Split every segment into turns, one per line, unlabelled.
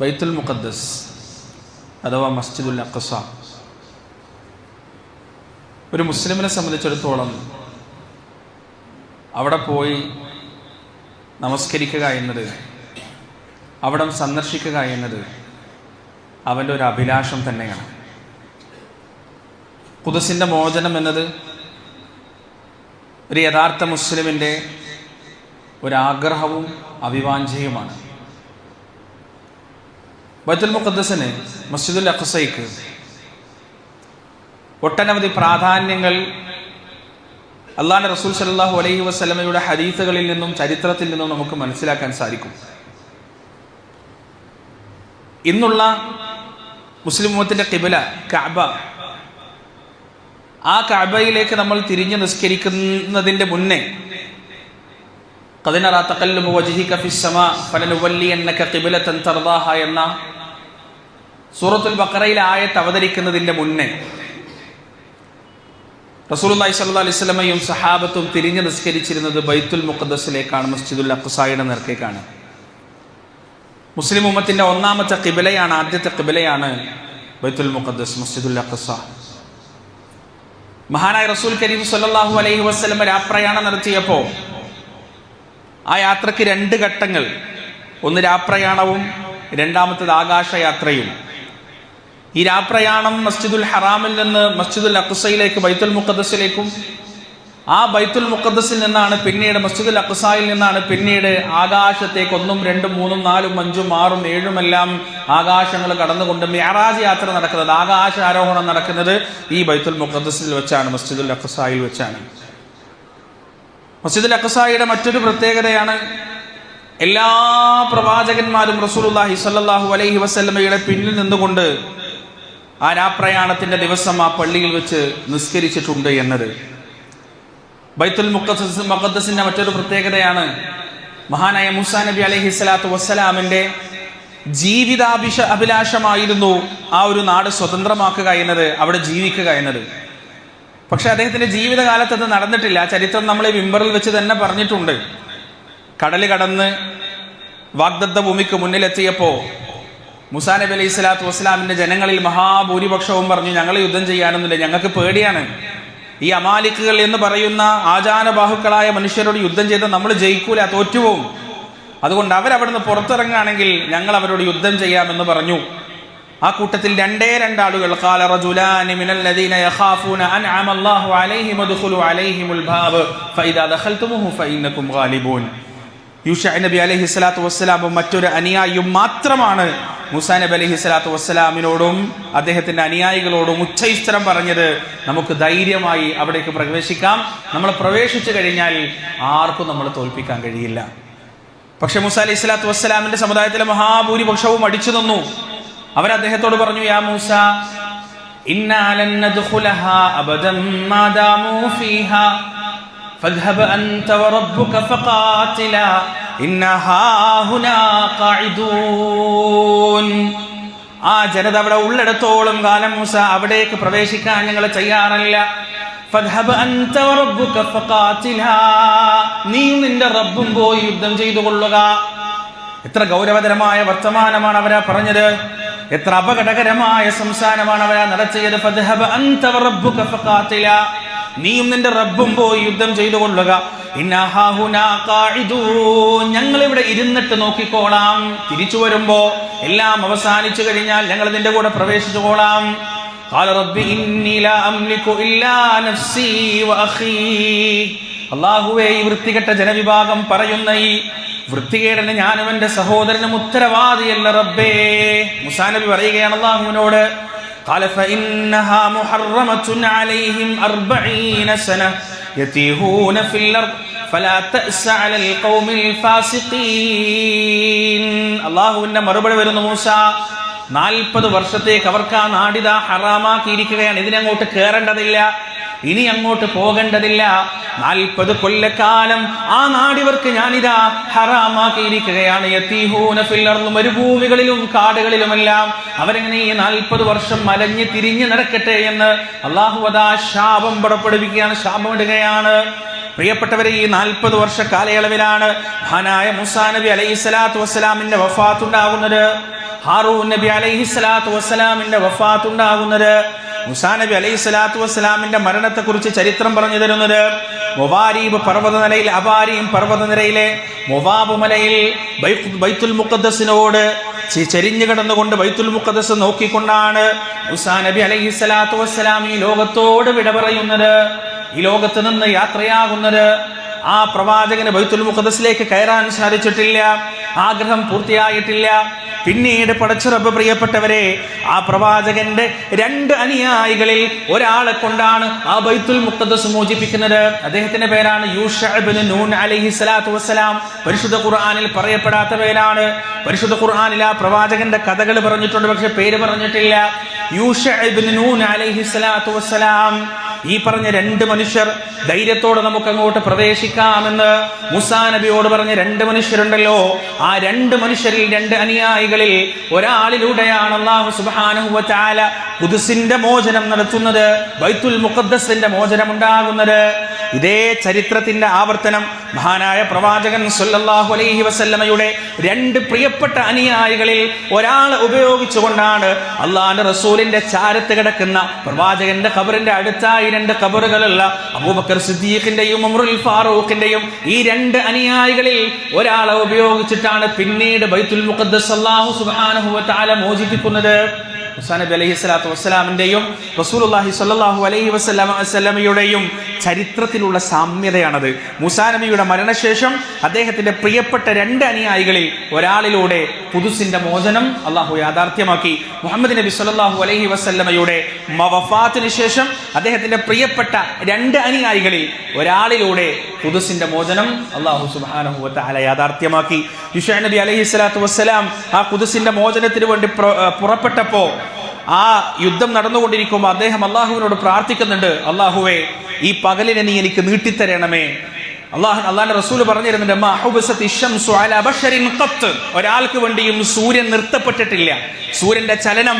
ബൈത്തുൽ മുഖദ്ദസ് അഥവാ മസ്ജിദുൽ അഖസ ഒരു മുസ്ലിമിനെ സംബന്ധിച്ചിടത്തോളം അവിടെ പോയി നമസ്കരിക്കുക എന്നത് അവിടം സന്ദർശിക്കുക എന്നത് അവൻ്റെ ഒരു അഭിലാഷം തന്നെയാണ് കുതിസിൻ്റെ മോചനം എന്നത് ഒരു യഥാർത്ഥ മുസ്ലിമിൻ്റെ ഒരാഗ്രഹവും അഭിവാഞ്ചയുമാണ് ബൈത്തുൽ മുഖദ്സിന് മസ്ജിദുൽ അഖ്സയ്ക്ക് ഒട്ടനവധി പ്രാധാന്യങ്ങൾ അള്ളാഹ് റസൂൽ സല്ലല്ലാഹു അലൈഹി വസ്ലമയുടെ ഹദീസുകളിൽ നിന്നും ചരിത്രത്തിൽ നിന്നും നമുക്ക് മനസ്സിലാക്കാൻ സാധിക്കും ഇന്നുള്ള മുസ്ലിം മുഹത്തിൻ്റെ കിബില കഅബ ആ കഅബയിലേക്ക് നമ്മൾ തിരിഞ്ഞു നിസ്കരിക്കുന്നതിൻ്റെ മുന്നേ കതിനറാ തകല്ലുബ് വജിഹിക ഫിസ്സമാ ഫലനുവല്ലി ഖിബലതൻ കിബില തൻ തർദാഹ എന്ന സൂറത്തുൽ ബക്കറയിൽ ആയത്ത് അവതരിക്കുന്നതിന്റെ മുന്നേ റസൂലി അലൈഹി വസല്ലമയും സഹാബത്തും തിരിഞ്ഞു നിസ്കരിച്ചിരുന്നത് ബൈത്തുൽ മുഖദ്സിലേക്കാണ് മസ്ജിദുൽ അഖ്സായുടെ നേർക്കേക്കാണ് മുസ്ലിം ഉമ്മത്തിന്റെ ഒന്നാമത്തെ കിബിലയാണ് ആദ്യത്തെ കിബിലയാണ് ബൈത്തുൽ മുഖദ്സ് മസ്ജിദുൽ അഖ്സ മഹാനായ റസൂൽ കരീം സല്ലാഹു അലൈഹി വസ്ലമ രാപ്രയാണം നടത്തിയപ്പോൾ ആ യാത്രയ്ക്ക് രണ്ട് ഘട്ടങ്ങൾ ഒന്ന് രാപ്രയാണവും രണ്ടാമത്തത് ആകാശയാത്രയും ഈ രാപ്രയാണം മസ്ജിദുൽ ഹറാമിൽ നിന്ന് മസ്ജിദുൽ അക്സയിലേക്ക് ബൈത്തുൽ മുഖദ്സിലേക്കും ആ ബൈത്തുൽ മുഖദ്സിൽ നിന്നാണ് പിന്നീട് മസ്ജിദുൽ അക്സായിൽ നിന്നാണ് പിന്നീട് ആകാശത്തേക്ക് ഒന്നും രണ്ടും മൂന്നും നാലും അഞ്ചും ആറും ഏഴുമെല്ലാം ആകാശങ്ങൾ കടന്നുകൊണ്ട് മ്യാറാജ് യാത്ര നടക്കുന്നത് ആകാശ ആരോഹണം നടക്കുന്നത് ഈ ബൈത്തുൽ മുഖദ്സിൽ വെച്ചാണ് മസ്ജിദുൽ അക്സായിൽ വെച്ചാണ് മസ്ജിദുൽ അക്സായുടെ മറ്റൊരു പ്രത്യേകതയാണ് എല്ലാ പ്രവാചകന്മാരും റസൂലുല്ലാഹി സല്ലാഹു അലൈഹി വസല്ലമയുടെ പിന്നിൽ നിന്നുകൊണ്ട് ആ രാപ്രയാണത്തിൻ്റെ ദിവസം ആ പള്ളിയിൽ വെച്ച് നിസ്കരിച്ചിട്ടുണ്ട് എന്നത് ബൈത്തുൽ മുക്കസ് മുഖദ്സിൻ്റെ മറ്റൊരു പ്രത്യേകതയാണ് മഹാനായ മുസാ നബി അലഹി സ്വലാത്തു വസ്സലാമിൻ്റെ ജീവിതാഭിഷ അഭിലാഷമായിരുന്നു ആ ഒരു നാട് സ്വതന്ത്രമാക്കുക എന്നത് അവിടെ ജീവിക്കുക എന്നത് പക്ഷെ അദ്ദേഹത്തിൻ്റെ ജീവിതകാലത്ത് അത് നടന്നിട്ടില്ല ചരിത്രം നമ്മളെ വിമ്പറിൽ വെച്ച് തന്നെ പറഞ്ഞിട്ടുണ്ട് കടല് കടന്ന് വാഗ്ദത്ത ഭൂമിക്ക് മുന്നിലെത്തിയപ്പോൾ മുസാ നബി അലൈഹി സ്വലാത്തു വസ്സലാമിന്റെ ജനങ്ങളിൽ മഹാഭൂരിപക്ഷവും പറഞ്ഞു ഞങ്ങൾ യുദ്ധം ചെയ്യാനൊന്നുമില്ല ഞങ്ങൾക്ക് പേടിയാണ് ഈ അമാലിക്കുകൾ എന്ന് പറയുന്ന ആചാരബാഹുക്കളായ മനുഷ്യരോട് യുദ്ധം ചെയ്താൽ നമ്മൾ ജയിക്കൂല തോറ്റുപോകും അതുകൊണ്ട് നിന്ന് പുറത്തിറങ്ങുകയാണെങ്കിൽ ഞങ്ങൾ അവരോട് യുദ്ധം ചെയ്യാമെന്ന് പറഞ്ഞു ആ കൂട്ടത്തിൽ രണ്ടേ രണ്ടാളുകൾ യൂഷ നബി അലഹി സ്വലാത്തു വസ്സലാമും മറ്റൊരു അനുയായിയും മാത്രമാണ് മുസാ നബി അലഹി സ്വലാത്തു വസ്സലാമിനോടും അദ്ദേഹത്തിൻ്റെ അനുയായികളോടും ഉച്ചൈസ്തരം പറഞ്ഞത് നമുക്ക് ധൈര്യമായി അവിടേക്ക് പ്രവേശിക്കാം നമ്മൾ പ്രവേശിച്ചു കഴിഞ്ഞാൽ ആർക്കും നമ്മൾ തോൽപ്പിക്കാൻ കഴിയില്ല പക്ഷെ മുസാ അലൈഹി സ്വലാത്തു വസ്സലാമിൻ്റെ സമുദായത്തിലെ മഹാഭൂരിപക്ഷവും അടിച്ചു നിന്നു അദ്ദേഹത്തോട് പറഞ്ഞു യാ മൂസ ഇന്നാലൻ അബദം മാദാമു ഫീഹ فاذهب أنت وربك فقاتلا إنا هاهنا قاعدون ആ ജനത അവിടെ ഉള്ളിടത്തോളം കാലം മൂസ അവിടേക്ക് പ്രവേശിക്കാൻ ഞങ്ങൾ ചെയ്യാറില്ല നീയും നിന്റെ റബ്ബും പോയി യുദ്ധം ചെയ്തു കൊള്ളുക എത്ര ഗൗരവതരമായ വർത്തമാനമാണ് അവരാ പറഞ്ഞത് എത്ര അപകടകരമായ സംസാരമാണ് അവരാ നടത്തിയത് നീയും നിന്റെ റബ്ബും പോയി യുദ്ധം ചെയ്തു കൊള്ളുക ഞങ്ങളിവിടെ ഇരുന്നിട്ട് നോക്കിക്കോളാം തിരിച്ചു വരുമ്പോ എല്ലാം അവസാനിച്ചു കഴിഞ്ഞാൽ ഞങ്ങൾ നിന്റെ കൂടെ പ്രവേശിച്ചു കോളാം അള്ളാഹുവേ ഈ വൃത്തികെട്ട ജനവിഭാഗം പറയുന്ന ഈ വൃത്തികേടന് ഞാനും എൻ്റെ സഹോദരനും ഉത്തരവാദിയല്ല റബ്ബേ മുസാനബി പറയുകയാണ് അള്ളാഹുവിനോട് قال فإنها محرمة عليهم أربعين سنة يتيهون في الأرض فلا تأس على القوم الفاسقين الله അള്ളാഹുവിന്റെ മറുപടി വരുന്നു മൂസ നാൽപ്പത് വർഷത്തേക്ക് അവർക്ക് ആ നാടിത ഹറാമാക്കിയിരിക്കുകയാണ് ഇതിനങ്ങോട്ട് കയറേണ്ടതില്ല ഇനി അങ്ങോട്ട് പോകേണ്ടതില്ല നാൽപ്പത് കൊല്ലക്കാലം ആ നാടിവർക്ക് ഞാനിതാ ഹറാമാക്കിയിരിക്കുകയാണ് മരുഭൂമികളിലും കാടുകളിലുമെല്ലാം അവരെങ്ങനെ ഈ നാൽപ്പത് വർഷം മലഞ്ഞ് തിരിഞ്ഞ് നടക്കട്ടെ എന്ന് അള്ളാഹുവദാ ശാപം പുറപ്പെടുവിക്കുകയാണ് ശാപമിടുകയാണ് പ്രിയപ്പെട്ടവരെ ഈ നാൽപ്പത് വർഷ കാലയളവിലാണ് മഹാനായ മുസാ നബി അലൈഹി സ്വലാത്തു വസ്സലാമിന്റെ വഫാത്തുണ്ടാകുന്നത് ഹാറൂ നബി അലൈഹി സ്വലാത്തു വസ്സലാമിന്റെ വഫാത്തുണ്ടാകുന്നത് മുസാ നബി അലൈഹി സ്വലാത്തു വസ്സലാമിന്റെ മരണത്തെക്കുറിച്ച് ചരിത്രം പറഞ്ഞു തരുന്നത് മൊവാരീബ് പർവ്വതനിരയിൽ അബാരിയും പർവ്വതനിരയിലെ മൊവാബ് മലയിൽ ബൈത്തുൽ മുഖദ്സിനോട് ചെരിഞ്ഞു കിടന്നുകൊണ്ട് ബൈത്തുൽ മുഖദ്സ് നോക്കിക്കൊണ്ടാണ് മുസാ നബി അലൈഹി സ്വലാത്തു വസ്സലാം ഈ ലോകത്തോട് വിട പറയുന്നത് ഈ ലോകത്ത് നിന്ന് യാത്രയാകുന്നത് ആ പ്രവാചകന് ബൈത്തുൽ മുഖദസിലേക്ക് കയറാൻ സാധിച്ചിട്ടില്ല ആഗ്രഹം പൂർത്തിയായിട്ടില്ല പിന്നീട് പടച്ചുറപ്പ് പ്രിയപ്പെട്ടവരെ ആ പ്രവാചകന്റെ രണ്ട് അനുയായികളിൽ ഒരാളെ കൊണ്ടാണ് ആ ബൈത്തുൽ മുഖദസ് മോചിപ്പിക്കുന്നത് അദ്ദേഹത്തിന്റെ പേരാണ് യൂഷബിൻ നൂൻ അലഹി സ്വലാത്തു വസ്സലാം പരിശുദ്ധ ഖുർആാനിൽ പറയപ്പെടാത്ത പേരാണ് പരിശുദ്ധ ഖുർആാനിൽ ആ പ്രവാചകന്റെ കഥകൾ പറഞ്ഞിട്ടുണ്ട് പക്ഷെ പേര് പറഞ്ഞിട്ടില്ല യൂഷബിൻ നൂൻ അലഹി സ്വലാത്തു വസ്സലാം ഈ പറഞ്ഞ രണ്ട് മനുഷ്യർ ധൈര്യത്തോടെ നമുക്ക് അങ്ങോട്ട് പ്രവേശിക്കാമെന്ന് മുസാ നബിയോട് പറഞ്ഞ രണ്ട് മനുഷ്യരുണ്ടല്ലോ ആ രണ്ട് മനുഷ്യരിൽ രണ്ട് അനുയായികളിൽ ഒരാളിലൂടെയാണ് അള്ളാഹു സുബാനുഹുവാല ചാല പുതുസിന്റെ മോചനം നടത്തുന്നത് ബൈത്തുൽ മുഖദ്സിന്റെ മോചനം ഉണ്ടാകുന്നത് ഇതേ ചരിത്രത്തിന്റെ ആവർത്തനം മഹാനായ പ്രവാചകൻ സുല്ലാഹു അലൈഹി വസല്ലമയുടെ രണ്ട് പ്രിയപ്പെട്ട അനുയായികളിൽ ഒരാൾ ഉപയോഗിച്ചുകൊണ്ടാണ് അള്ളാഹാന്റെ റസൂലിന്റെ ചാരത്ത് കിടക്കുന്ന പ്രവാചകന്റെ ഖബറിന്റെ അടുത്തായി രണ്ട് ഖബറുകളുള്ള അബൂബക്കർ സിദ്ദീഖിന്റെയും ഉമറുൽ ഫാറൂഖിന്റെയും ഈ രണ്ട് അനുയായികളിൽ ഒരാളെ ഉപയോഗിച്ചിട്ടാണ് പിന്നീട് ബൈത്തുൽ മുഖദ്ദസ് അള്ളാഹു സുബാനുഹുവ താല മോചിപ്പിക്കുന്നത് ഹുസാനബി അലഹി സ്വലാത്തു വസ്സലാമിൻ്റെയും റസൂലുല്ലാഹി സ്വല്ലാഹു അലൈഹി വസ്ലാം വസ്ലമയുടെയും ചരിത്രത്തിലുള്ള സാമ്യതയാണത് മുസാനബിയുടെ മരണശേഷം അദ്ദേഹത്തിൻ്റെ പ്രിയപ്പെട്ട രണ്ട് അനുയായികളിൽ ഒരാളിലൂടെ പുതുസിൻ്റെ മോചനം അള്ളാഹു യാഥാർത്ഥ്യമാക്കി മുഹമ്മദ് നബി സ്വല്ലാഹു അലൈഹി വസ്ലമയുടെ മവഫാത്തിന് ശേഷം അദ്ദേഹത്തിൻ്റെ പ്രിയപ്പെട്ട രണ്ട് അനുയായികളിൽ ഒരാളിലൂടെ പുതുസിൻ്റെ മോചനം അള്ളാഹു സുബാനഹുവത്ത അല യാഥാർത്ഥ്യമാക്കി യുഷാ നബി അലഹി സ്വലാത്തു വസ്സലാം ആ കുതുസിൻ്റെ മോചനത്തിന് വേണ്ടി പുറപ്പെട്ടപ്പോൾ ആ യുദ്ധം നടന്നുകൊണ്ടിരിക്കുമ്പോൾ അദ്ദേഹം അള്ളാഹുവിനോട് പ്രാർത്ഥിക്കുന്നുണ്ട് അള്ളാഹുവെ ഈ പകലിനെ നീ എനിക്ക് നീട്ടിത്തരണമേ അള്ളാഹു അള്ളാഹിന്റെ റസൂല് പറഞ്ഞിരുന്നുണ്ട് ഒരാൾക്ക് വേണ്ടിയും സൂര്യൻ നിർത്തപ്പെട്ടിട്ടില്ല സൂര്യന്റെ ചലനം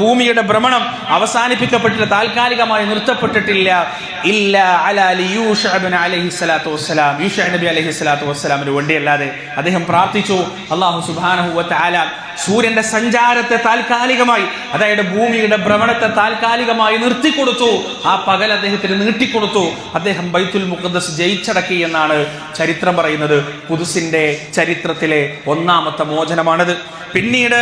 ഭൂമിയുടെ ഭ്രമണം അവസാനിപ്പിക്കപ്പെട്ടില്ല താൽക്കാലികമായി നിർത്തപ്പെട്ടിട്ടില്ല ഇല്ല സ്വലാത്തു വസ്സലാം യൂഷ നബി സ്വലാത്തു വസ്സലാമിന് വേണ്ടിയല്ലാതെ അദ്ദേഹം പ്രാർത്ഥിച്ചു അള്ളാഹു സുബാനഹുല സൂര്യന്റെ സഞ്ചാരത്തെ താൽക്കാലികമായി അതായത് ഭൂമിയുടെ ഭ്രമണത്തെ താൽക്കാലികമായി നിർത്തിക്കൊടുത്തു ആ പകൽ അദ്ദേഹത്തിന് നീട്ടിക്കൊടുത്തു അദ്ദേഹം ബൈത്തുൽ മുഖദ്ദസ് ജയിച്ചടക്കി എന്നാണ് ചരിത്രം പറയുന്നത് കുതുസിന്റെ ചരിത്രത്തിലെ ഒന്നാമത്തെ മോചനമാണത് പിന്നീട്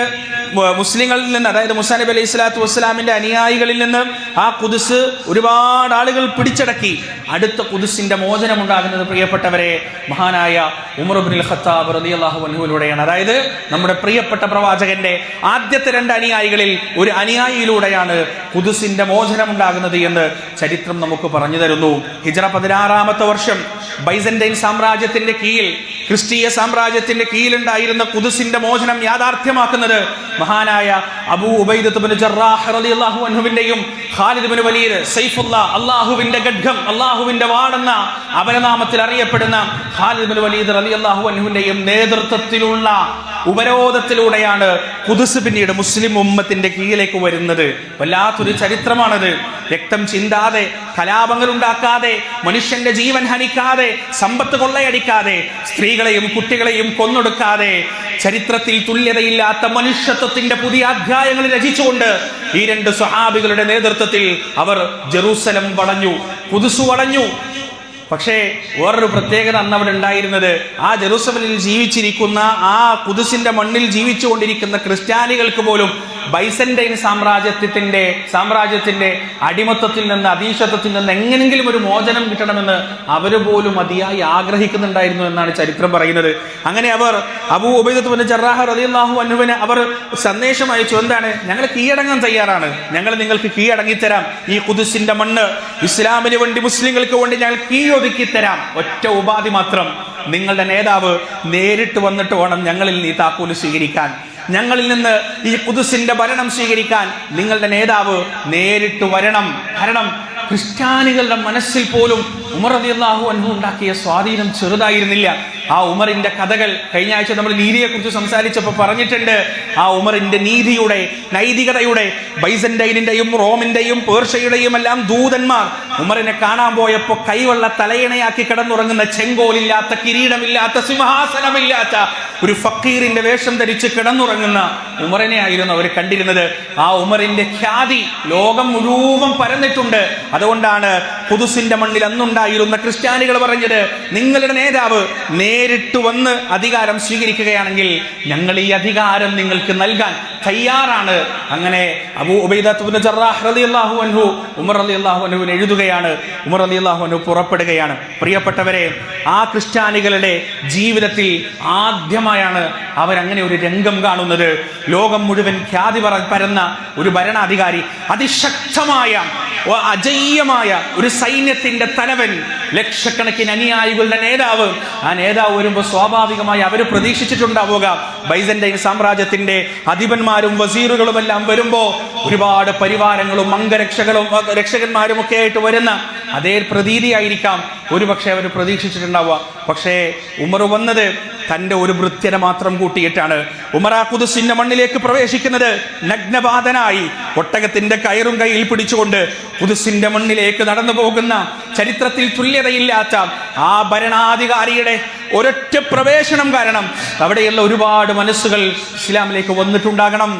മുസ്ലിങ്ങളിൽ നിന്ന് അതായത് മുസാനബ് അലൈഹി സ്വലാത്തു വസ്സലാമിന്റെ അനുയായികളിൽ നിന്ന് ആ കുതിസ് ഒരുപാട് ആളുകൾ പിടിച്ചടക്കി അടുത്ത കുതിസിന്റെ മോചനം ഉണ്ടാകുന്നത് പ്രിയപ്പെട്ടവരെ മഹാനായ ഉമർ ഉബിൻ ഖത്താബ് റതി അള്ളാഹു അനുവിലൂടെയാണ് അതായത് നമ്മുടെ പ്രിയപ്പെട്ട പ്രവാചകന്റെ ആദ്യത്തെ രണ്ട് അനുയായികളിൽ ഒരു അനുയായിയിലൂടെയാണ് കുതുസിന്റെ മോചനം ഉണ്ടാകുന്നത് എന്ന് ചരിത്രം നമുക്ക് പറഞ്ഞു തരുന്നു ഹിജറ പതിനാറാമത്തെ വർഷം ബൈസന്റൈൻ സാമ്രാജ്യത്തിന്റെ കീഴിൽ ക്രിസ്തീയ സാമ്രാജ്യത്തിന്റെ കീഴിലുണ്ടായിരുന്ന കുതുസിന്റെ മോചനം യാഥാർത്ഥ്യമാക്കുന്നത് മഹാനായ അബൂ ഉബൈദത്തുബിൻ ജറാഹ് റളിയല്ലാഹു അൻഹുവിന്റെയും ഖാലിദ് ബിൻ വലീദ് അള്ളാഹുവിന്റെ ഗഡ്ഗം അള്ളാഹുവിന്റെ വാടെന്ന അപരനാമത്തിൽ അറിയപ്പെടുന്ന ഖാലിദ് വലീദ് അലി അള്ളാഹു അനുവിന്റെയും നേതൃത്വത്തിലുള്ള ഉപരോധത്തിലൂടെയാണ് കുതിസ് പിന്നീട് മുസ്ലിം ഉമ്മത്തിന്റെ കീഴിലേക്ക് വരുന്നത് വല്ലാത്തൊരു ചരിത്രമാണത് രക്തം ചിന്താതെ കലാപങ്ങൾ ഉണ്ടാക്കാതെ മനുഷ്യന്റെ ജീവൻ ഹനിക്കാതെ സമ്പത്ത് കൊള്ളയടിക്കാതെ സ്ത്രീകളെയും കുട്ടികളെയും കൊന്നൊടുക്കാതെ ചരിത്രത്തിൽ തുല്യതയില്ലാത്ത മനുഷ്യത്വത്തിന്റെ പുതിയ അധ്യായങ്ങൾ രചിച്ചുകൊണ്ട് ഈ രണ്ട് സ്വഹാബികളുടെ നേതൃത്വം യുദ്ധത്തിൽ അവർ ജെറൂസലം വളഞ്ഞു കുതിസു വളഞ്ഞു പക്ഷേ വേറൊരു പ്രത്യേകത അന്ന് അവിടെ ഉണ്ടായിരുന്നത് ആ ജെറൂസലമിൽ ജീവിച്ചിരിക്കുന്ന ആ കുതിസിന്റെ മണ്ണിൽ ജീവിച്ചുകൊണ്ടിരിക്കുന്ന ക്രിസ്ത്യാനികൾക്ക് പോലും ബൈസന്റൈൻ സാമ്രാജ്യത്തിന്റെ സാമ്രാജ്യത്തിന്റെ അടിമത്തത്തിൽ നിന്ന് അതീശത്വത്തിൽ നിന്ന് എങ്ങനെങ്കിലും ഒരു മോചനം കിട്ടണമെന്ന് അവർ പോലും അതിയായി ആഗ്രഹിക്കുന്നുണ്ടായിരുന്നു എന്നാണ് ചരിത്രം പറയുന്നത് അങ്ങനെ അവർ അബൂ ഉബൈദത്തുവിന്റെ ജറാഹ് റലിയാഹു അനുവിന് അവർ സന്ദേശം അയച്ചു എന്താണ് ഞങ്ങൾ കീഴടങ്ങാൻ തയ്യാറാണ് ഞങ്ങൾ നിങ്ങൾക്ക് കീഴടങ്ങിത്തരാം ഈ കുതിസിന്റെ മണ്ണ് ഇസ്ലാമിന് വേണ്ടി മുസ്ലിങ്ങൾക്ക് വേണ്ടി ഞങ്ങൾ കീഴ ഒതുക്കി തരാം ഒറ്റ ഉപാധി മാത്രം നിങ്ങളുടെ നേതാവ് നേരിട്ട് വന്നിട്ട് വേണം ഞങ്ങളിൽ നീ താക്കോല് സ്വീകരിക്കാൻ ഞങ്ങളിൽ നിന്ന് ഈ പുതുസിന്റെ ഭരണം സ്വീകരിക്കാൻ നിങ്ങളുടെ നേതാവ് നേരിട്ട് വരണം കാരണം ക്രിസ്ത്യാനികളുടെ മനസ്സിൽ പോലും ഉമർ അതി അള്ളാഹു അൻഹു ഉണ്ടാക്കിയ സ്വാധീനം ചെറുതായിരുന്നില്ല ആ ഉമറിന്റെ കഥകൾ കഴിഞ്ഞ ആഴ്ച നമ്മൾ കുറിച്ച് സംസാരിച്ചപ്പോൾ പറഞ്ഞിട്ടുണ്ട് ആ ഉമറിന്റെ നീതിയുടെ നൈതികതയുടെ ബൈസന്റൈനിന്റെയും റോമിന്റെയും പേർഷ്യയുടെയും എല്ലാം ദൂതന്മാർ ഉമറിനെ കാണാൻ പോയപ്പോൾ കൈവെള്ള തലയിണയാക്കി കിടന്നുറങ്ങുന്ന ചെങ്കോലില്ലാത്ത കിരീടമില്ലാത്ത സിംഹാസനമില്ലാത്ത ഒരു ഫക്കീറിന്റെ വേഷം ധരിച്ച് കിടന്നുറങ്ങുന്ന ഉമറിനെ ആയിരുന്നു അവർ കണ്ടിരുന്നത് ആ ഉമറിന്റെ ഖ്യാതി ലോകം മുഴുവൻ പരന്നിട്ടുണ്ട് അതുകൊണ്ടാണ് പുതുസിന്റെ മണ്ണിൽ അന്നുണ്ടായി ഉണ്ടായിരുന്ന ക്രിസ്ത്യാനികൾ പറഞ്ഞത് നിങ്ങളുടെ നേതാവ് നേരിട്ട് വന്ന് അധികാരം സ്വീകരിക്കുകയാണെങ്കിൽ ഞങ്ങൾ ഈ അധികാരം നിങ്ങൾക്ക് നൽകാൻ തയ്യാറാണ് അങ്ങനെ അബൂ ജറാഹ് അൻഹു ഉമർ എഴുതുകയാണ് ഉമർ അലി അള്ളാഹു പുറപ്പെടുകയാണ് പ്രിയപ്പെട്ടവരെ ആ ക്രിസ്ത്യാനികളുടെ ജീവിതത്തിൽ ആദ്യമായാണ് അവരങ്ങനെ ഒരു രംഗം കാണുന്നത് ലോകം മുഴുവൻ ഖ്യാതി പരന്ന ഒരു ഭരണാധികാരി അതിശക്തമായ അജയ്യമായ ഒരു സൈന്യത്തിന്റെ തലവൻ you. ലക്ഷക്കണക്കിന് അനുയായികളുടെ നേതാവ് ആ നേതാവ് വരുമ്പോൾ സ്വാഭാവികമായി അവർ പ്രതീക്ഷിച്ചിട്ടുണ്ടാവുക ബൈസന്റൈൻ സാമ്രാജ്യത്തിന്റെ അധിപന്മാരും വസീറുകളും എല്ലാം വരുമ്പോൾ ഒരുപാട് പരിവാരങ്ങളും അംഗരക്ഷകളും രക്ഷകന്മാരും ഒക്കെ ആയിട്ട് വരുന്ന അതേ പ്രതീതിയായിരിക്കാം ഒരുപക്ഷെ അവർ പ്രതീക്ഷിച്ചിട്ടുണ്ടാവുക പക്ഷേ ഉമർ വന്നത് തന്റെ ഒരു വൃത്യനെ മാത്രം കൂട്ടിയിട്ടാണ് ഉമറാ കുതുസിന്ന മണ്ണിലേക്ക് പ്രവേശിക്കുന്നത് നഗ്നപാതനായി ഒട്ടകത്തിന്റെ കയറും കയ്യിൽ പിടിച്ചുകൊണ്ട് കുതുസിന്റെ മണ്ണിലേക്ക് നടന്നു പോകുന്ന ചരിത്രത്തിൽ തുല്യ യോഗ്യതയില്ലാത്ത ആ ഭരണാധികാരിയുടെ ഒരൊറ്റ പ്രവേശനം കാരണം അവിടെയുള്ള ഒരുപാട് മനസ്സുകൾ ഇസ്ലാമിലേക്ക് വന്നിട്ടുണ്ടാകണം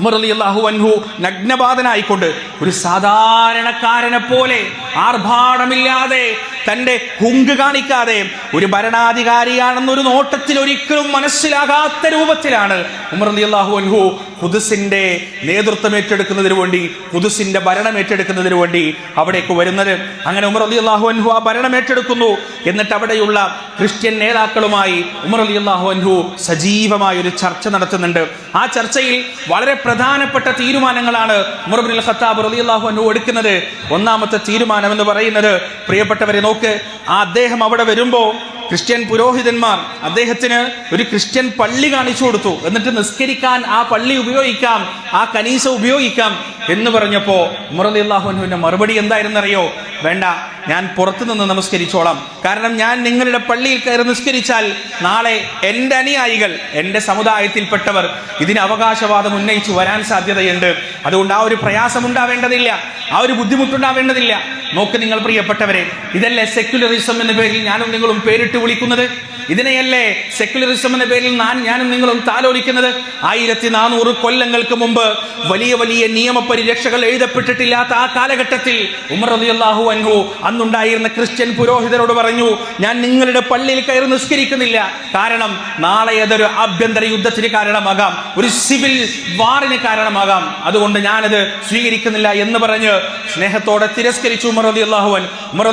ഉമർ അലി അള്ളാഹു അൻഹു നഗ്നപാതനായിക്കൊണ്ട് ഒരു സാധാരണക്കാരനെ പോലെ ആർഭാടമില്ലാതെ തൻ്റെ ഹുങ്ക് കാണിക്കാതെ ഒരു ഭരണാധികാരിയാണെന്നൊരു നോട്ടത്തിൽ ഒരിക്കലും മനസ്സിലാകാത്ത രൂപത്തിലാണ് ഉമർ അലി അള്ളാഹു അൻഹു കുതിസിൻ്റെ നേതൃത്വം ഏറ്റെടുക്കുന്നതിന് വേണ്ടി കുതിസിൻ്റെ ഭരണം ഏറ്റെടുക്കുന്നതിന് വേണ്ടി അവിടേക്ക് വരുന്നത് അങ്ങനെ ഉമർ അലി അള്ളാഹു അൻഹു ആ ഭരണം ഏറ്റെടുക്കുന്നു എന്നിട്ട് അവിടെയുള്ള ക്രിസ്ത്യൻ നേതാക്കളുമായി ഉമർ അലി അള്ളാഹു അൻഹു സജീവമായ ഒരു ചർച്ച നടത്തുന്നുണ്ട് ആ ചർച്ചയിൽ വളരെ പ്രധാനപ്പെട്ട തീരുമാനങ്ങളാണ് ഉമർ ഖത്താബ് അലി അള്ളാഹു അൻഹു എടുക്കുന്നത് ഒന്നാമത്തെ തീരുമാനം എന്ന് പറയുന്നത് പ്രിയപ്പെട്ടവരെ നോക്ക് ആ അദ്ദേഹം അവിടെ വരുമ്പോൾ ക്രിസ്ത്യൻ പുരോഹിതന്മാർ അദ്ദേഹത്തിന് ഒരു ക്രിസ്ത്യൻ പള്ളി കാണിച്ചു കൊടുത്തു എന്നിട്ട് നിസ്കരിക്കാൻ ആ പള്ളി ഉപയോഗിക്കാം ആ കനീസ ഉപയോഗിക്കാം എന്ന് പറഞ്ഞപ്പോൾ മുറലി അള്ളാഹുവിൻ്റെ മറുപടി എന്തായിരുന്നറിയോ വേണ്ട ഞാൻ പുറത്തുനിന്ന് നമസ്കരിച്ചോളാം കാരണം ഞാൻ നിങ്ങളുടെ പള്ളിയിൽ കയറി നിസ്കരിച്ചാൽ നാളെ എൻ്റെ അനുയായികൾ എൻ്റെ സമുദായത്തിൽപ്പെട്ടവർ ഇതിന് അവകാശവാദം ഉന്നയിച്ചു വരാൻ സാധ്യതയുണ്ട് അതുകൊണ്ട് ആ ഒരു പ്രയാസം ഉണ്ടാവേണ്ടതില്ല ആ ഒരു ബുദ്ധിമുട്ടുണ്ടാവേണ്ടതില്ല നോക്ക് നിങ്ങൾ പ്രിയപ്പെട്ടവരെ ഇതല്ലേ സെക്യുലറിസം എന്ന പേരിൽ ഞാനും നിങ്ങളും പേരിട്ട് വിളിക്കുന്നത് ഇതിനെയല്ലേ സെക്യുലറിസം എന്ന പേരിൽ ഞാൻ ഞാനും നിങ്ങളും താലോലിക്കുന്നത് ആയിരത്തി നാനൂറ് കൊല്ലങ്ങൾക്ക് മുമ്പ് വലിയ വലിയ നിയമപരിരക്ഷകൾ എഴുതപ്പെട്ടിട്ടില്ലാത്ത ആ കാലഘട്ടത്തിൽ ഉമർ റളിയല്ലാഹു അൻഹു അന്നുണ്ടായിരുന്ന ക്രിസ്ത്യൻ പുരോഹിതരോട് പറഞ്ഞു ഞാൻ നിങ്ങളുടെ പള്ളിയിൽ കയറി നിസ്കരിക്കുന്നില്ല കാരണം നാളെ അതൊരു ആഭ്യന്തര യുദ്ധത്തിന് കാരണമാകാം ഒരു സിവിൽ വാറിന് കാരണമാകാം അതുകൊണ്ട് ഞാനത് സ്വീകരിക്കുന്നില്ല എന്ന് പറഞ്ഞ് സ്നേഹത്തോടെ തിരസ്കരിച്ചു ഉമർ അലി അൻഹു ഉമർ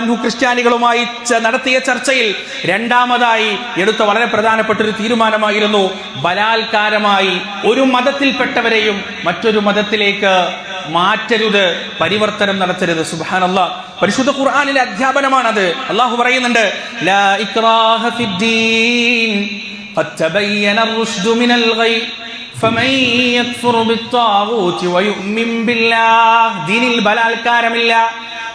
അൻഹു ക്രിസ്ത്യാനികളുമായി നടത്തിയ ചർച്ചയിൽ രണ്ടാം രണ്ടാമതായി എടുത്ത വളരെ പ്രധാനപ്പെട്ട ഒരു തീരുമാനമായിരുന്നു ബലാത്കാരമായി ഒരു മതത്തിൽപ്പെട്ടവരെയും മറ്റൊരു മതത്തിലേക്ക് മാറ്റരുത് പരിവർത്തനം നടത്തരുത് സുബാനല്ല പരിശുദ്ധ ഖുർആാനിലെ അധ്യാപനമാണത് അള്ളാഹു പറയുന്നുണ്ട് ദീനിൽ ബലാത്കാരമില്ല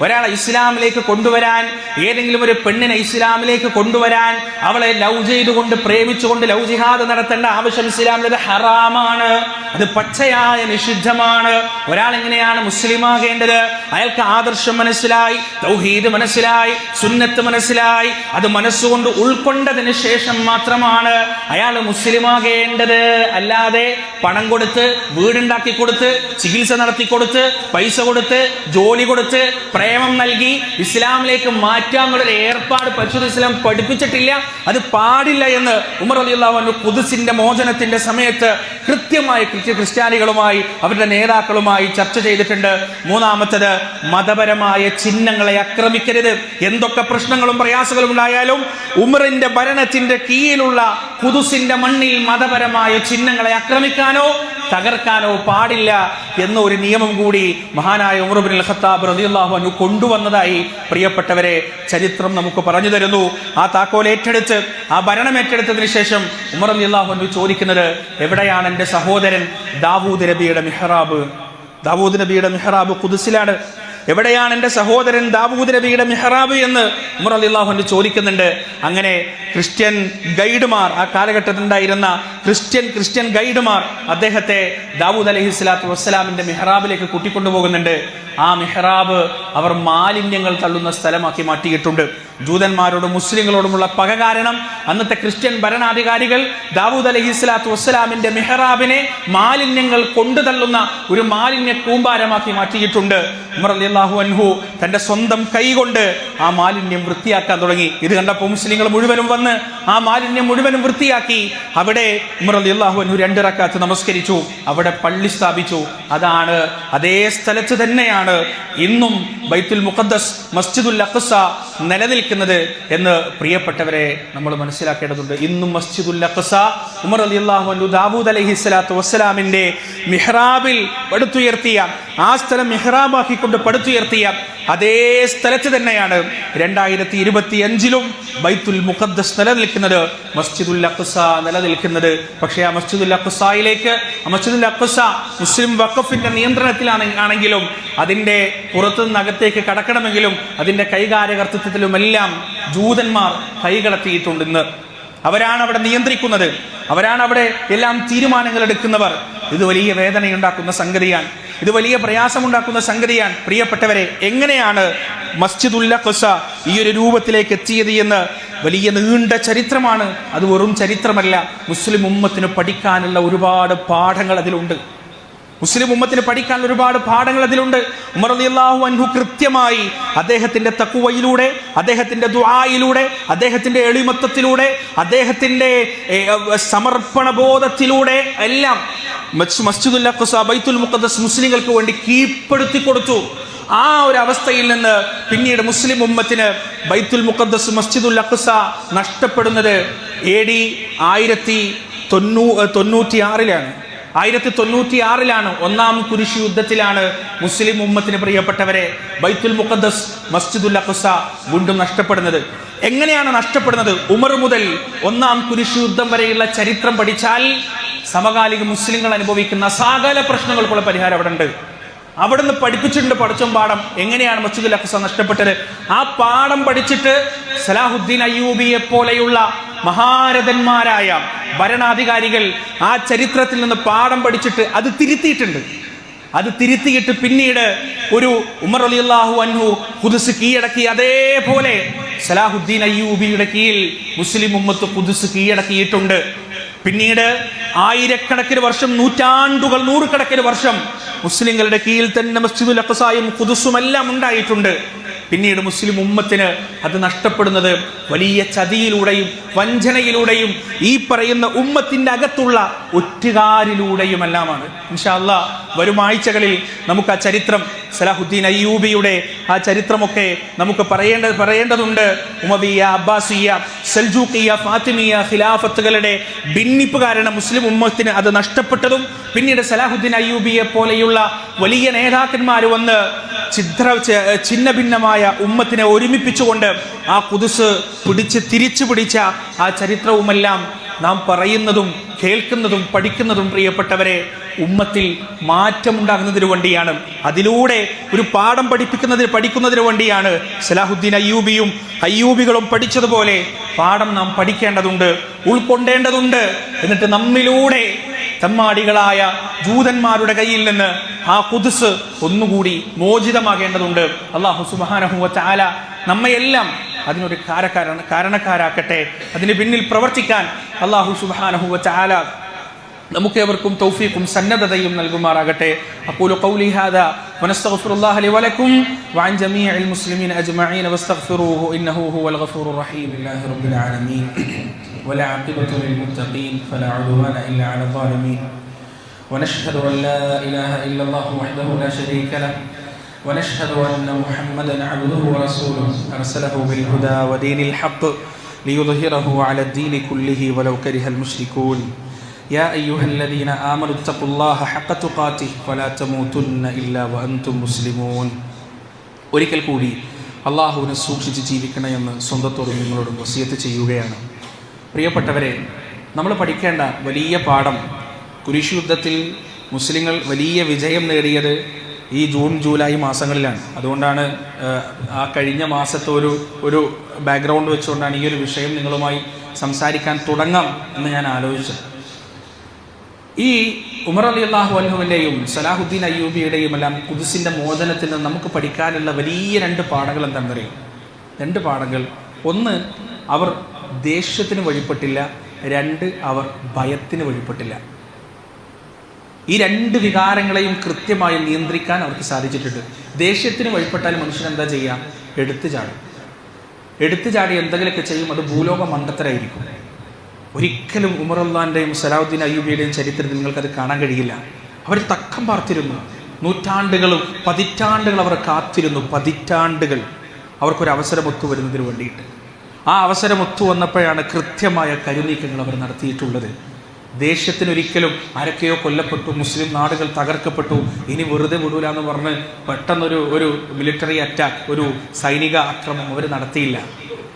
ഒരാളെ ഇസ്ലാമിലേക്ക് കൊണ്ടുവരാൻ ഏതെങ്കിലും ഒരു പെണ്ണിനെ ഇസ്ലാമിലേക്ക് കൊണ്ടുവരാൻ അവളെ ലവ് ചെയ്തുകൊണ്ട് പ്രേമിച്ചുകൊണ്ട് ലവ് ജിഹാദ് നടത്തേണ്ട ആവശ്യം ഇസ്ലാമിൽ ഹറാമാണ് അത് പച്ചയായ നിഷിദ്ധമാണ് ഒരാൾ എങ്ങനെയാണ് മുസ്ലിമാകേണ്ടത് അയാൾക്ക് ആദർശം മനസ്സിലായി തൗഹീദ് മനസ്സിലായി സുന്നത്ത് മനസ്സിലായി അത് മനസ്സുകൊണ്ട് ഉൾക്കൊണ്ടതിന് ശേഷം മാത്രമാണ് അയാൾ മുസ്ലിമാകേണ്ടത് അല്ലാതെ പണം കൊടുത്ത് വീടുണ്ടാക്കി കൊടുത്ത് ചികിത്സ നടത്തി കൊടുത്ത് പൈസ കൊടുത്ത് ജോലി കൊടുത്ത് നിയമം നൽകി ഇസ്ലാമിലേക്ക് മാറ്റാമുള്ളൊരു ഏർപ്പാട് പരിശുദ്ധ ഇസ്ലാം പഠിപ്പിച്ചിട്ടില്ല അത് പാടില്ല എന്ന് ഉമർ അലിയുള്ള കുതിസിന്റെ മോചനത്തിന്റെ സമയത്ത് കൃത്യമായി ക്രിസ്ത്യാനികളുമായി അവരുടെ നേതാക്കളുമായി ചർച്ച ചെയ്തിട്ടുണ്ട് മൂന്നാമത്തത് മതപരമായ ചിഹ്നങ്ങളെ അക്രമിക്കരുത് എന്തൊക്കെ പ്രശ്നങ്ങളും പ്രയാസങ്ങളും ഉണ്ടായാലും ഉമറിന്റെ ഭരണത്തിന്റെ കീഴിലുള്ള കുതുസിന്റെ മണ്ണിൽ മതപരമായ ചിഹ്നങ്ങളെ ആക്രമിക്കാനോ തകർക്കാനോ പാടില്ല എന്ന ഒരു നിയമം കൂടി മഹാനായ ഉമർബിൻ ഖത്താബ് റതിയുള്ളാഹു അനു കൊണ്ടുവന്നതായി പ്രിയപ്പെട്ടവരെ ചരിത്രം നമുക്ക് പറഞ്ഞു തരുന്നു ആ താക്കോൽ ഏറ്റെടുത്ത് ആ ഭരണം ഏറ്റെടുത്തതിന് ശേഷം ഉമർ അലിയല്ലാഹു അനു ചോദിക്കുന്നത് എവിടെയാണ് എൻ്റെ സഹോദരൻ ദാവൂദ് നബിയുടെ മെഹ്റാബ് ദാവൂദ് നബിയുടെ മെഹ്റാബ് കുതിസിലാണ് എവിടെയാണ് എൻ്റെ സഹോദരൻ ദാവൂദ് നബിയുടെ മെഹ്റാബ് എന്ന് ഉമർ അലിള്ളാഹുവിന് ചോദിക്കുന്നുണ്ട് അങ്ങനെ ക്രിസ്ത്യൻ ഗൈഡുമാർ ആ കാലഘട്ടത്തിലുണ്ടായിരുന്ന ക്രിസ്ത്യൻ ക്രിസ്ത്യൻ ഗൈഡുമാർ അദ്ദേഹത്തെ ദാവൂദ് അലഹി സ്വലാത്തു വസ്സലാമിൻ്റെ മെഹ്റാബിലേക്ക് കൂട്ടിക്കൊണ്ടുപോകുന്നുണ്ട് ആ മെഹ്റാബ് അവർ മാലിന്യങ്ങൾ തള്ളുന്ന സ്ഥലമാക്കി മാറ്റിയിട്ടുണ്ട് ജൂതന്മാരോടും മുസ്ലിങ്ങളോടുമുള്ള പക കാരണം അന്നത്തെ ക്രിസ്ത്യൻ ഭരണാധികാരികൾ ദാവൂദ് അലഹി സ്വലാത്തു വസ്സലാമിൻ്റെ മെഹ്റാബിനെ മാലിന്യങ്ങൾ കൊണ്ടു തള്ളുന്ന ഒരു മാലിന്യ കൂമ്പാരമാക്കി മാറ്റിയിട്ടുണ്ട് ഉമർ അലി റളിയല്ലാഹു അൻഹു തന്റെ സ്വന്തം കൈകൊണ്ട് ആ മാലിന്യം വൃത്തിയാക്കാൻ തുടങ്ങി ഇത് കണ്ടപ്പോൾ മുസ്ലിങ്ങൾ മുഴുവനും വന്ന് ആ മാലിന്യം മുഴുവനും വൃത്തിയാക്കി അവിടെ ഉമർ റളിയല്ലാഹു അൻഹു രണ്ട് റക്കാത്ത് നമസ്കരിച്ചു അവിടെ പള്ളി സ്ഥാപിച്ചു അതാണ് അതേ സ്ഥലത്ത് തന്നെയാണ് ഇന്നും ബൈത്തുൽ മുഖദ്ദസ് മസ്ജിദുൽ അഖ്സ നിലനിൽക്കുന്നത് എന്ന് പ്രിയപ്പെട്ടവരെ നമ്മൾ മനസ്സിലാക്കേണ്ടതുണ്ട് ഇന്നും മസ്ജിദുൽ അഖ്സ ഉമർ റളിയല്ലാഹു അൻഹു ദാവൂദ് അലൈഹി സ്വലാത്തു വസ്സലാമിന്റെ മിഹ്റാബിൽ പടുത്തുയർത്തിയ ആ സ്ഥലം മിഹ്റാബാക്കിക്കൊണ്ട് പടുത്തു പടുത്തുയർത്തിയ അതേ സ്ഥലത്ത് തന്നെയാണ് രണ്ടായിരത്തി ഇരുപത്തി അഞ്ചിലും ബൈത്തുൽ മുഖദ്ദസ് നിലനിൽക്കുന്നത് മസ്ജിദുൽ അഖ്സ നിലനിൽക്കുന്നത് പക്ഷേ ആ മസ്ജിദുൽ ആ മസ്ജിദുൽ അഖ്സ മുസ്ലിം വഖഫിന്റെ നിയന്ത്രണത്തിലാണ് ആണെങ്കിലും അതിന്റെ പുറത്തുനിന്ന് അകത്തേക്ക് കടക്കണമെങ്കിലും അതിന്റെ കൈകാര്യകർത്തൃത്വത്തിലുമെല്ലാം ജൂതന്മാർ കൈകടത്തിയിട്ടുണ്ട് ഇന്ന് അവരാണ് അവിടെ നിയന്ത്രിക്കുന്നത് അവരാണ് അവിടെ എല്ലാം തീരുമാനങ്ങൾ എടുക്കുന്നവർ ഇത് വലിയ വേദനയുണ്ടാക്കുന്ന സംഗതിയാണ് ഇത് വലിയ പ്രയാസമുണ്ടാക്കുന്ന സംഗതിയാണ് പ്രിയപ്പെട്ടവരെ എങ്ങനെയാണ് മസ്ജിദുൽ ഖുസ ഈ ഒരു രൂപത്തിലേക്ക് എത്തിയത് എന്ന് വലിയ നീണ്ട ചരിത്രമാണ് അത് വെറും ചരിത്രമല്ല മുസ്ലിം ഉമ്മത്തിന് പഠിക്കാനുള്ള ഒരുപാട് പാഠങ്ങൾ അതിലുണ്ട് മുസ്ലിം ഉമ്മത്തിന് പഠിക്കാൻ ഒരുപാട് പാഠങ്ങൾ അതിലുണ്ട് ഉമർ അള്ളാഹു അൻഹു കൃത്യമായി അദ്ദേഹത്തിന്റെ തക്കുവയിലൂടെ അദ്ദേഹത്തിന്റെ ദുആയിലൂടെ അദ്ദേഹത്തിന്റെ എളിമത്തത്തിലൂടെ അദ്ദേഹത്തിന്റെ സമർപ്പണ ബോധത്തിലൂടെ എല്ലാം മസ്ജിദുൽ അഖ്സ ബൈത്തുൽ മുഖദ്ദസ് മുസ്ലിങ്ങൾക്ക് വേണ്ടി കീഴ്പ്പെടുത്തി കൊടുത്തു ആ ഒരു അവസ്ഥയിൽ നിന്ന് പിന്നീട് മുസ്ലിം ഉമ്മത്തിന് ബൈത്തുൽ മുഖദ്ദസ് മസ്ജിദുൽ അഖ്സ നഷ്ടപ്പെടുന്നത് എ ഡി ആയിരത്തി തൊണ്ണൂ ആറിലാണ് ആയിരത്തി തൊണ്ണൂറ്റി ആറിലാണ് ഒന്നാം കുരിശി യുദ്ധത്തിലാണ് മുസ്ലിം ഉമ്മത്തിന് പ്രിയപ്പെട്ടവരെ ബൈത്തുൽ മുഖദ്ദസ് മസ്ജിദുൽ അഖുസ വീണ്ടും നഷ്ടപ്പെടുന്നത് എങ്ങനെയാണ് നഷ്ടപ്പെടുന്നത് ഉമർ മുതൽ ഒന്നാം കുരിശി യുദ്ധം വരെയുള്ള ചരിത്രം പഠിച്ചാൽ സമകാലിക മുസ്ലിങ്ങൾ അനുഭവിക്കുന്ന സകല പ്രശ്നങ്ങൾക്കുള്ള പരിഹാരം അവിടെ ഉണ്ട് അവിടുന്ന് പഠിപ്പിച്ചിട്ടുണ്ട് പഠിച്ചും പാഠം എങ്ങനെയാണ് മസ്ജിദുൽ അഖ്സ നഷ്ടപ്പെട്ടത് ആ പാഠം പഠിച്ചിട്ട് സലാഹുദ്ദീൻ അയ്യൂബിയെ പോലെയുള്ള മഹാരഥന്മാരായ ഭരണാധികാരികൾ ആ ചരിത്രത്തിൽ നിന്ന് പാഠം പഠിച്ചിട്ട് അത് തിരുത്തിയിട്ടുണ്ട് അത് തിരുത്തിയിട്ട് പിന്നീട് ഒരു ഉമർ അള്ളാഹു അൻഹു കുതിസ് കീഴടക്കി അതേപോലെ സലാഹുദ്ദീൻ അയ്യൂബിയുടെ കീഴിൽ മുസ്ലിം ഉമ്മത്ത് കുതിസ് കീഴടക്കിയിട്ടുണ്ട് പിന്നീട് ആയിരക്കണക്കിന് വർഷം നൂറ്റാണ്ടുകൾ നൂറുകണക്കിന് വർഷം മുസ്ലിങ്ങളുടെ കീഴിൽ തന്നെ മസ്ജിദുൽ അഖസായും കുതുസുമെല്ലാം ഉണ്ടായിട്ടുണ്ട് പിന്നീട് മുസ്ലിം ഉമ്മത്തിന് അത് നഷ്ടപ്പെടുന്നത് വലിയ ചതിയിലൂടെയും വഞ്ചനയിലൂടെയും ഈ പറയുന്ന ഉമ്മത്തിൻ്റെ അകത്തുള്ള ഒറ്റുകാരിലൂടെയുമെല്ലാമാണ് ഇൻഷാല്ല വരും ആഴ്ചകളിൽ നമുക്ക് ആ ചരിത്രം സലാഹുദ്ദീൻ അയ്യൂബിയുടെ ആ ചരിത്രമൊക്കെ നമുക്ക് പറയേണ്ട പറയേണ്ടതുണ്ട് ഉമവിയ അബ്ബാസിയ സൽജൂക്കിയ ഫാത്തിമിയ ഖിലാഫത്തുകളുടെ ഭിന്നിപ്പ് കാരണം മുസ്ലിം ഉമ്മത്തിന് അത് നഷ്ടപ്പെട്ടതും പിന്നീട് സലാഹുദ്ദീൻ അയ്യൂബിയെ പോലെയുള്ള വലിയ നേതാക്കന്മാർ വന്ന് ചിത്ര ഛിന്ന ഭിന്നമായ മുസ്ലിമായ ഉമ്മത്തിനെ ഒരുമിപ്പിച്ചുകൊണ്ട് ആ കുതിസ് പിടിച്ച് തിരിച്ചു പിടിച്ച ആ ചരിത്രവുമെല്ലാം നാം പറയുന്നതും കേൾക്കുന്നതും പഠിക്കുന്നതും പ്രിയപ്പെട്ടവരെ ഉമ്മത്തിൽ മാറ്റമുണ്ടാകുന്നതിന് വേണ്ടിയാണ് അതിലൂടെ ഒരു പാഠം പഠിപ്പിക്കുന്നതിന് പഠിക്കുന്നതിന് വേണ്ടിയാണ് സലാഹുദ്ദീൻ അയ്യൂബിയും അയ്യൂബികളും പഠിച്ചതുപോലെ പാഠം നാം പഠിക്കേണ്ടതുണ്ട് ഉൾക്കൊണ്ടേണ്ടതുണ്ട് എന്നിട്ട് നമ്മിലൂടെ തമ്മാടികളായ ജൂതന്മാരുടെ കയ്യിൽ നിന്ന് ആ കുതിസ് ഒന്നുകൂടി മോചിതമാകേണ്ടതുണ്ട് അള്ളാഹു സുബാനഹുവ ചാല നമ്മയെല്ലാം അതിനൊരു കാരക്കാരാണ് കാരണക്കാരാക്കട്ടെ അതിന് പിന്നിൽ പ്രവർത്തിക്കാൻ അള്ളാഹു സുബാനഹുവ ചാല നമുക്കേവർക്കും തൗഫീഖും സന്നദ്ധതയും നൽകുമാറാകട്ടെ അക്കൂലു ഖൗലി ഹാദ വനസ്തഗ്ഫിറുല്ലാഹ ലി വലക്കും വഅൻ ജമീഇൽ മുസ്ലിമീന അജ്മഈന വസ്തഗ്ഫിറൂഹു ഇന്നഹു ഹുവൽ ഗഫൂറുർ റഹീം ബില്ലാഹി റബ്ബിൽ ആലമീൻ ولا والعاقبة للمتقين فلا عدوان إلا على الظالمين ونشهد أن لا إله إلا الله وحده لا شريك له ونشهد أن محمدا عبده ورسوله أرسله بالهدى ودين الحق ليظهره على الدين كله ولو كره المشركون يا أيها الذين آمنوا اتقوا الله حق تقاته ولا تموتن إلا وأنتم مسلمون ഒരിക്കൽ കൂടി അള്ളാഹുവിനെ സൂക്ഷിച്ച് ജീവിക്കണമെന്ന് സ്വന്തത്തോട് നിങ്ങളോട് വസിയത്ത് ചെയ്യുകയാണ് പ്രിയപ്പെട്ടവരെ നമ്മൾ പഠിക്കേണ്ട വലിയ പാഠം കുരിശുദ്ധത്തിൽ മുസ്ലിങ്ങൾ വലിയ വിജയം നേടിയത് ഈ ജൂൺ ജൂലൈ മാസങ്ങളിലാണ് അതുകൊണ്ടാണ് ആ കഴിഞ്ഞ മാസത്തെ ഒരു ഒരു ബാക്ക്ഗ്രൗണ്ട് വെച്ചുകൊണ്ടാണ് ഈ ഒരു വിഷയം നിങ്ങളുമായി സംസാരിക്കാൻ തുടങ്ങാം എന്ന് ഞാൻ ആലോചിച്ചത് ഈ ഉമർ അലി അള്ളാഹു അലഹുവിൻ്റെയും സലാഹുദ്ദീൻ അയ്യൂബിയുടെയും എല്ലാം കുദിസിൻ്റെ മോചനത്തിൽ നിന്ന് നമുക്ക് പഠിക്കാനുള്ള വലിയ രണ്ട് പാഠങ്ങൾ എന്താണെന്നറിയാം രണ്ട് പാഠങ്ങൾ ഒന്ന് അവർ ദേഷ്യത്തിന് വഴിപ്പെട്ടില്ല രണ്ട് അവർ ഭയത്തിന് വഴിപ്പെട്ടില്ല ഈ രണ്ട് വികാരങ്ങളെയും കൃത്യമായി നിയന്ത്രിക്കാൻ അവർക്ക് സാധിച്ചിട്ടുണ്ട് ദേഷ്യത്തിന് വഴിപ്പെട്ടാൽ മനുഷ്യൻ എന്താ ചെയ്യുക എടുത്തു ചാടും എടുത്തു ചാടി എന്തെങ്കിലുമൊക്കെ ചെയ്യും അത് ഭൂലോക മണ്ഡത്തരായിരിക്കും ഒരിക്കലും ഉമറുല്ലാൻ്റെയും സലാഹുദ്ദീൻ അയ്യൂബിയുടെയും ചരിത്രത്തിൽ നിങ്ങൾക്കത് കാണാൻ കഴിയില്ല അവർ തക്കം പാർത്തിരുന്നു നൂറ്റാണ്ടുകളും പതിറ്റാണ്ടുകൾ അവർ കാത്തിരുന്നു പതിറ്റാണ്ടുകൾ അവർക്കൊരവസരം വരുന്നതിന് വേണ്ടിയിട്ട് ആ അവസരം ഒത്തു വന്നപ്പോഴാണ് കൃത്യമായ കരുനീക്കങ്ങൾ അവർ നടത്തിയിട്ടുള്ളത് ദേഷ്യത്തിനൊരിക്കലും ആരൊക്കെയോ കൊല്ലപ്പെട്ടു മുസ്ലിം നാടുകൾ തകർക്കപ്പെട്ടു ഇനി വെറുതെ വിടൂല എന്ന് പറഞ്ഞ് പെട്ടെന്നൊരു ഒരു മിലിറ്ററി അറ്റാക്ക് ഒരു സൈനിക ആക്രമണം അവർ നടത്തിയില്ല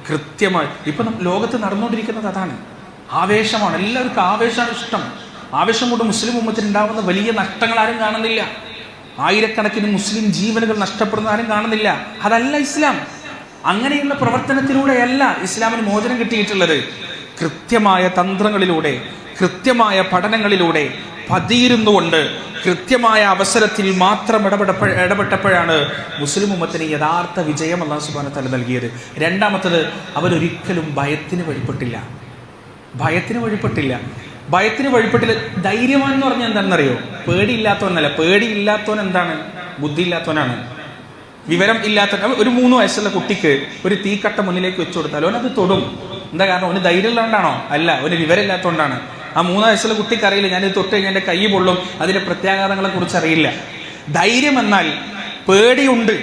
കൃത്യമായി ഇപ്പം ലോകത്ത് നടന്നുകൊണ്ടിരിക്കുന്നത് അതാണ് ആവേശമാണ് എല്ലാവർക്കും ആവേശമാണ് ഇഷ്ടം ആവേശം കൊണ്ട് മുസ്ലിം ഉമ്മത്തിന് ഉണ്ടാകുന്ന വലിയ നഷ്ടങ്ങൾ ആരും കാണുന്നില്ല ആയിരക്കണക്കിന് മുസ്ലിം ജീവനുകൾ നഷ്ടപ്പെടുന്ന ആരും കാണുന്നില്ല അതല്ല ഇസ്ലാം അങ്ങനെയുള്ള പ്രവർത്തനത്തിലൂടെയല്ല ഇസ്ലാമിന് മോചനം കിട്ടിയിട്ടുള്ളത് കൃത്യമായ തന്ത്രങ്ങളിലൂടെ കൃത്യമായ പഠനങ്ങളിലൂടെ പതിയിരുന്നുകൊണ്ട് കൃത്യമായ അവസരത്തിൽ മാത്രം ഇടപെടപ്പ ഇടപെട്ടപ്പോഴാണ് മുസ്ലിം ഉമ്മത്തിന് യഥാർത്ഥ വിജയം അള്ളാഹു സുബാന തല നൽകിയത് രണ്ടാമത്തത് അവരൊരിക്കലും ഭയത്തിന് വഴിപ്പെട്ടില്ല ഭയത്തിന് വഴിപ്പെട്ടില്ല ഭയത്തിന് വഴിപ്പെട്ടില്ല ധൈര്യമാണെന്ന് എന്ന് പറഞ്ഞാൽ എന്താണെന്നറിയോ പേടിയില്ലാത്തവനല്ല പേടിയില്ലാത്തവൻ എന്താണ് ബുദ്ധിയില്ലാത്തവനാണ് വിവരം ഇല്ലാത്ത ഒരു മൂന്ന് വയസ്സുള്ള കുട്ടിക്ക് ഒരു തീക്കട്ട മുന്നിലേക്ക് വെച്ചു കൊടുത്താൽ അവനത് തൊടും എന്താ കാരണം ധൈര്യം ഉള്ളതുകൊണ്ടാണോ അല്ല അവന് വിവരമില്ലാത്തതുകൊണ്ടാണ് ആ മൂന്ന് വയസ്സുള്ള കുട്ടിക്ക് അറിയില്ല ഞാനിത് തൊട്ട് കഴിഞ്ഞാൽ എൻ്റെ കൈ പൊള്ളും അതിൻ്റെ പ്രത്യാഘാതങ്ങളെ കുറിച്ച് അറിയില്ല ധൈര്യം എന്നാൽ പേടിയുണ്ട്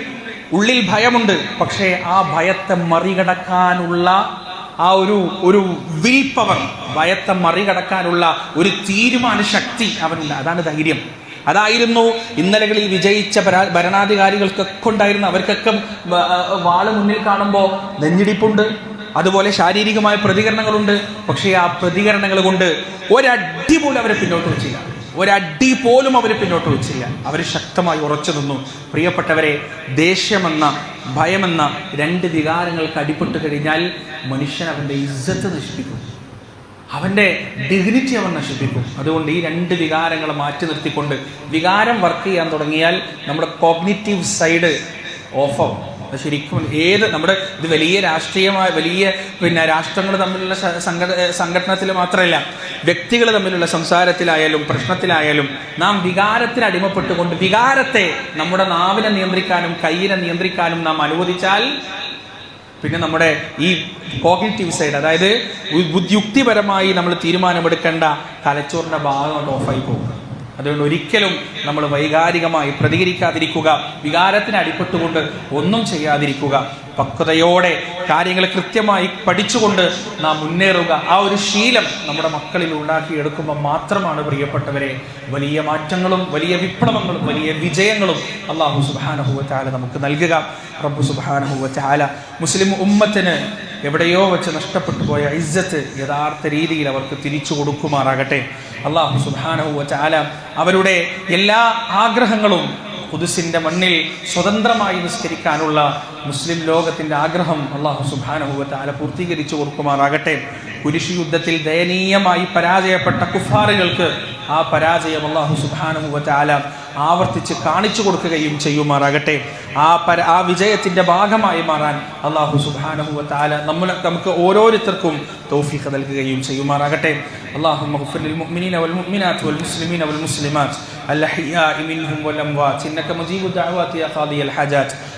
ഉള്ളിൽ ഭയമുണ്ട് പക്ഷേ ആ ഭയത്തെ മറികടക്കാനുള്ള ആ ഒരു ഒരു വിൽ പവർ ഭയത്തെ മറികടക്കാനുള്ള ഒരു തീരുമാന ശക്തി അവനില്ല അതാണ് ധൈര്യം അതായിരുന്നു ഇന്നലകളിൽ വിജയിച്ച ഭരണാധികാരികൾക്കൊക്കെ ഉണ്ടായിരുന്നു അവർക്കൊക്കെ വാള് മുന്നിൽ കാണുമ്പോൾ നെഞ്ഞിടിപ്പുണ്ട് അതുപോലെ ശാരീരികമായ പ്രതികരണങ്ങളുണ്ട് പക്ഷേ ആ പ്രതികരണങ്ങൾ കൊണ്ട് ഒരടി പോലും അവരെ പിന്നോട്ട് വെച്ചില്ല ഒരടി പോലും അവർ പിന്നോട്ട് വെച്ചില്ല അവർ ശക്തമായി ഉറച്ചു നിന്നു പ്രിയപ്പെട്ടവരെ ദേഷ്യമെന്ന ഭയമെന്ന രണ്ട് വികാരങ്ങൾക്ക് അടിപ്പെട്ട് കഴിഞ്ഞാൽ മനുഷ്യൻ അവൻ്റെ ഇജ്ജത്ത് നശിപ്പിക്കുന്നു അവൻ്റെ ഡിഗ്നിറ്റി അവൻ നശിപ്പിക്കും അതുകൊണ്ട് ഈ രണ്ട് വികാരങ്ങൾ മാറ്റി നിർത്തിക്കൊണ്ട് വികാരം വർക്ക് ചെയ്യാൻ തുടങ്ങിയാൽ നമ്മുടെ കോഗ്നിറ്റീവ് സൈഡ് ഓഫാവും ശരിക്കും ഏത് നമ്മുടെ ഇത് വലിയ രാഷ്ട്രീയമായ വലിയ പിന്നെ രാഷ്ട്രങ്ങൾ തമ്മിലുള്ള സംഘടനത്തിൽ മാത്രമല്ല വ്യക്തികൾ തമ്മിലുള്ള സംസാരത്തിലായാലും പ്രശ്നത്തിലായാലും നാം വികാരത്തിന് അടിമപ്പെട്ടുകൊണ്ട് വികാരത്തെ നമ്മുടെ നാവിനെ നിയന്ത്രിക്കാനും കയ്യിനെ നിയന്ത്രിക്കാനും നാം അനുവദിച്ചാൽ പിന്നെ നമ്മുടെ ഈ കോഗ്നേറ്റീവ് സൈഡ് അതായത് യുക്തിപരമായി നമ്മൾ തീരുമാനമെടുക്കേണ്ട തലച്ചോറിൻ്റെ ഭാഗം ഓഫായി പോകും അതുകൊണ്ട് ഒരിക്കലും നമ്മൾ വൈകാരികമായി പ്രതികരിക്കാതിരിക്കുക വികാരത്തിന് അടിപ്പെട്ടുകൊണ്ട് ഒന്നും ചെയ്യാതിരിക്കുക പക്വതയോടെ കാര്യങ്ങൾ കൃത്യമായി പഠിച്ചുകൊണ്ട് നാം മുന്നേറുക ആ ഒരു ശീലം നമ്മുടെ മക്കളിൽ ഉണ്ടാക്കിയെടുക്കുമ്പോൾ മാത്രമാണ് പ്രിയപ്പെട്ടവരെ വലിയ മാറ്റങ്ങളും വലിയ വിപ്ലവങ്ങളും വലിയ വിജയങ്ങളും അള്ളാഹു സുബാനഹുവ ചാല നമുക്ക് നൽകുക റബ്ബു സുബാനഹുവ ചാല മുസ്ലിം ഉമ്മത്തിന് എവിടെയോ വെച്ച് നഷ്ടപ്പെട്ടു പോയ ഇജ്ജത്ത് യഥാർത്ഥ രീതിയിൽ അവർക്ക് തിരിച്ചു കൊടുക്കുമാറാകട്ടെ അള്ളാഹു സുബാനഹുവ ചാല അവരുടെ എല്ലാ ആഗ്രഹങ്ങളും കുതിസിൻ്റെ മണ്ണിൽ സ്വതന്ത്രമായി നിസ്കരിക്കാനുള്ള മുസ്ലിം ലോകത്തിൻ്റെ ആഗ്രഹം അള്ളാഹു സുബാനഹുവത്താല പൂർത്തീകരിച്ചു കൊടുക്കുമാറാകട്ടെ കുരിശി യുദ്ധത്തിൽ ദയനീയമായി പരാജയപ്പെട്ട കുഫാറുകൾക്ക് ആ പരാജയം അള്ളാഹു സുബാനുഭവത്താല ആവർത്തിച്ച് കാണിച്ചു കൊടുക്കുകയും ചെയ്യുമാറാകട്ടെ ആ പര ആ വിജയത്തിൻ്റെ ഭാഗമായി മാറാൻ അള്ളാഹു സുബാനുഭവത്താല നമ്മൾ നമുക്ക് ഓരോരുത്തർക്കും തോഫീഖ് നൽകുകയും ചെയ്യുമാറാകട്ടെ അള്ളാഹു الأحياء منهم والأموات إنك مجيب الدعوات يا قاضي الحاجات